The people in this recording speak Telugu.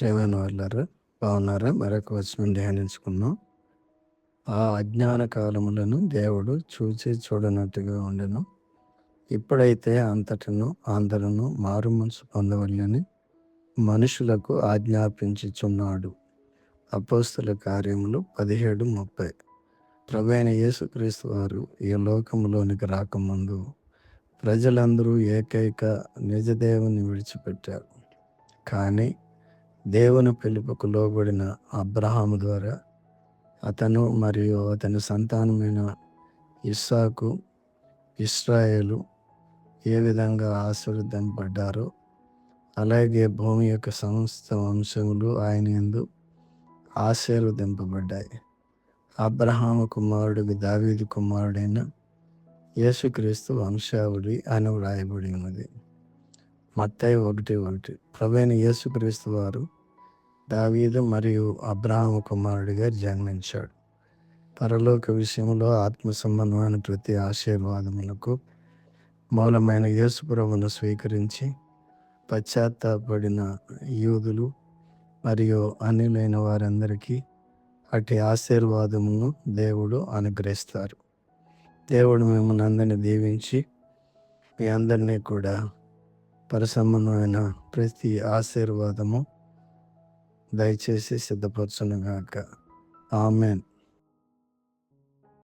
ప్రేమైన వాళ్ళారా బాగున్నారా? మరొక వచనం ధ్యానించుకున్నాం ఆ అజ్ఞాన కాలములను దేవుడు చూచి చూడనట్టుగా ఉండెను. ఇప్పుడైతే అంతటను అందరూ మారు మనసు పొందవలని మనుషులకు ఆజ్ఞాపించుచున్నాడు. అపోస్తుల కార్యములు పదిహేడు ముప్పై. ప్రభైన యేసుక్రీస్తు వారు ఈ లోకంలోనికి రాకముందు ప్రజలందరూ ఏకైక నిజదేవుని విడిచిపెట్టారు. కానీ దేవుని పిలుపుకు లోబడిన అబ్రహాము ద్వారా అతను మరియు అతని సంతానమైన ఇస్సాకు ఇస్రాయేలు ఏ విధంగా ఆశీర్వదింపడ్డారో అలాగే భూమి యొక్క సమస్త వంశములు ఆయన ఎందు ఆశీర్వదింపబడ్డాయి. అబ్రహాము కుమారుడికి దావీది కుమారుడైన యేసుక్రీస్తు వంశావళి అని వ్రాయబడి ఉన్నది. మత్తాయి ఒకటి ఒకటి. ప్రవీణ యేసుక్రీస్తు వారు దావీదు మరియు అబ్రాహం కుమారుడిగా జన్మించాడు. పరలోక విషయంలో ఆత్మ సంబంధమైన ప్రతి ఆశీర్వాదములకు మూలమైన యేసుప్రభును స్వీకరించి పశ్చాత్తాపడిన యూదులు మరియు అన్యులైన వారందరికీ అటు ఆశీర్వాదమును దేవుడు అనుగ్రహిస్తారు. దేవుడు మిమ్మల్ని అందరినీ దీవించి మీ అందరినీ కూడా పరసంబంధమైన ప్రతి ఆశీర్వాదము దయచేసి సిద్ధపరచునుగాక. ఆమెన్.